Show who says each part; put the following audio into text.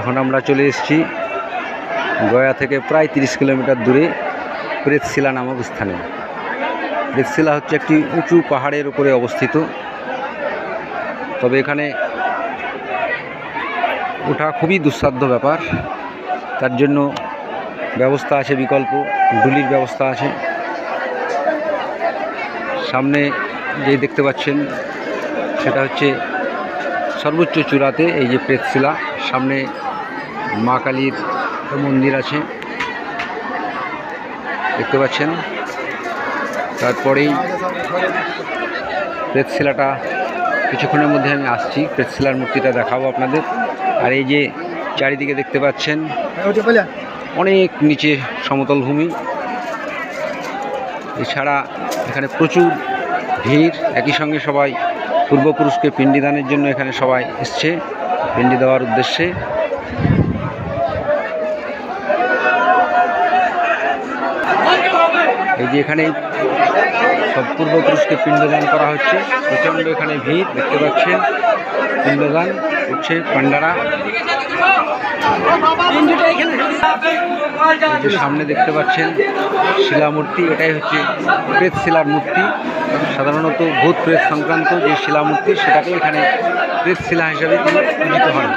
Speaker 1: এখন আমরা চলে এসেছি গয়া থেকে প্রায় তিরিশ কিলোমিটার দূরে প্রেতশিলা নামক স্থানে। প্রেতশিলা হচ্ছে একটি উঁচু পাহাড়ের উপরে অবস্থিত। তবে এখানে ওঠা খুবই দুঃসাধ্য ব্যাপার। তার জন্য ব্যবস্থা আছে, বিকল্প, ডুলির ব্যবস্থা আছে। সামনে যে দেখতে পাচ্ছেন, সেটা হচ্ছে সর্বোচ্চ চূড়াতে এই যে প্রেতশিলা। সামনে মা কালীর মন্দির আছে। দেখতে পাচ্ছেন? তারপরেই প্রেতশিলাটা কিছুক্ষণের মধ্যে আমি আসছি। প্রেতশিলার মূর্তিটা দেখাবো আপনাদের। আর এই যে চারিদিকে দেখতে পাচ্ছেন, অনেক নিচে সমতল ভূমি। এছাড়া এখানে প্রচুর ভিড়। একই সঙ্গে সবাই পূর্বপুরুষকে পিণ্ডিদানের জন্য এখানে সবাই এসছে। পিণ্ডি দেওয়ার উদ্দেশ্যে এই যে এখানে সব পূর্বপুরুষকে পিণ্ডদান করা হচ্ছে। প্রচণ্ড এখানে ভিড়, দেখতে পাচ্ছেন পিণ্ডদান করছে পান্ডারা যে সামনে দেখতে পাচ্ছেন শিলামূর্তি, এটাই হচ্ছে প্রেত শিলার মূর্তি। সাধারণত ভূত প্রেত সংক্রান্ত যে শিলামূর্তি, সেটাকে এখানে প্রেত শিলা হিসাবে পূজিত হন।